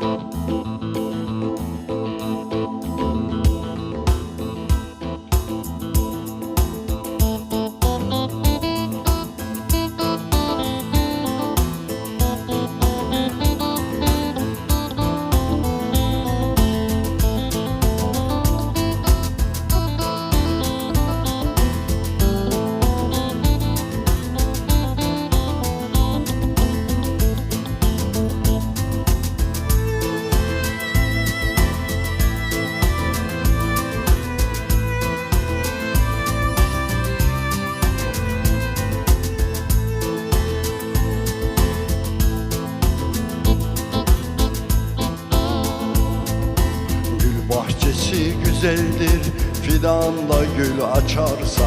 Gül bahçesi güzeldir Fidanla gül açarsa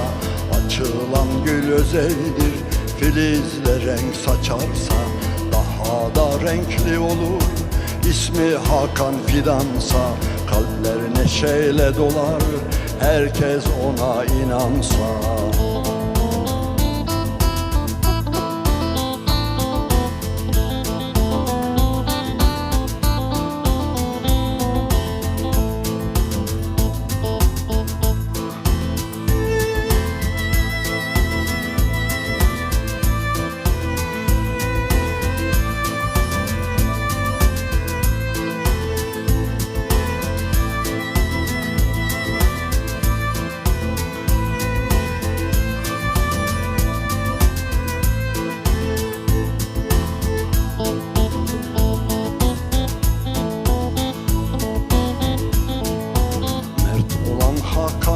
Açılan gül özeldir. Filizle renk saçarsa Daha da renkli olur. İsmi Hakan Fidansa Kalpler neşeyle dolar. Herkes ona inansa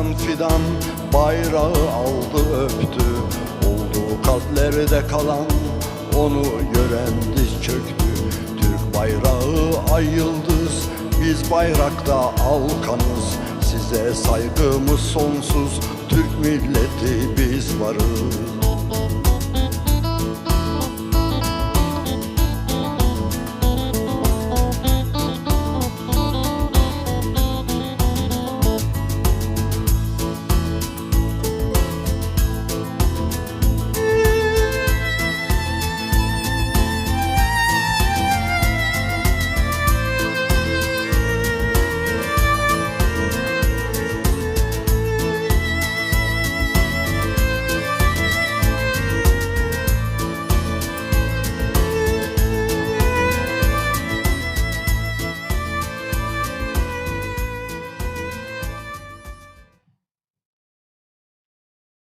Hakan Fidan bayrağı aldı öptü. Oldu kalplerde kalan onu gören diz çöktü. Türk bayrağı ay yıldız biz bayrakta alkanız. Size saygımız sonsuz Türk milleti biz varız